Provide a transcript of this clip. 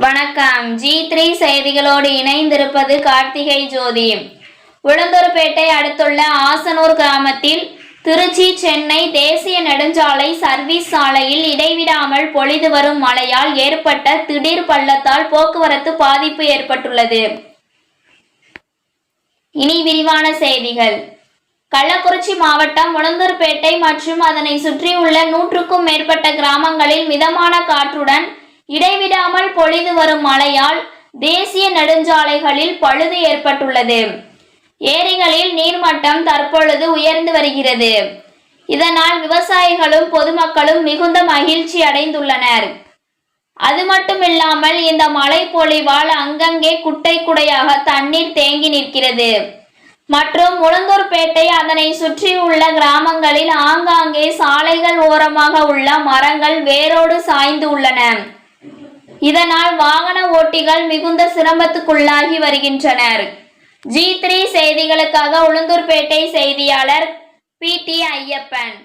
வணக்கம். G three செய்திகளோடு இணைந்திருப்பது கார்த்திகை ஜோதி. உளுந்தூர்பேட்டை அடுத்துள்ள ஆசனூர் கிராமத்தில் திருச்சி சென்னை தேசிய நெடுஞ்சாலை சர்வீஸ் சாலையில் இடைவிடாமல் பொழிது வரும் மழையால் ஏற்பட்ட திடீர் பள்ளத்தால் போக்குவரத்து பாதிப்பு ஏற்பட்டுள்ளது. இனி விரிவான செய்திகள். கள்ளக்குறிச்சி மாவட்டம் உளுந்தூர்பேட்டை மற்றும் அதனை சுற்றியுள்ள நூற்றுக்கும் மேற்பட்ட கிராமங்களில் மிதமான காற்றுடன் இடைவிடாமல் பொழிந்து வரும் மழையால் தேசிய நெடுஞ்சாலைகளில் பழுது ஏற்பட்டுள்ளது. ஏரிகளில் நீர்மட்டம் தற்பொழுது உயர்ந்து வருகிறது. இதனால் விவசாயிகளும் பொதுமக்களும் மிகுந்த மகிழ்ச்சி அடைந்துள்ளனர். அது மட்டுமில்லாமல் இந்த மழை பொழிவால் அங்கங்கே குட்டை குடையாக தண்ணீர் தேங்கி நிற்கிறது. மற்றும் உளுந்தூர்பேட்டை அதனை சுற்றியுள்ள கிராமங்களில் ஆங்காங்கே சாலைகள் ஓரமாக உள்ள மரங்கள் வேரோடு சாய்ந்து உள்ளன. இதனால் வாகன ஓட்டிகள் மிகுந்த சிரமத்துக்குள்ளாகி வருகின்றனர். ஜி த்ரீ செய்திகளுக்காக உளுந்தூர்பேட்டை செய்தியாளர் பி டி ஐயப்பன்.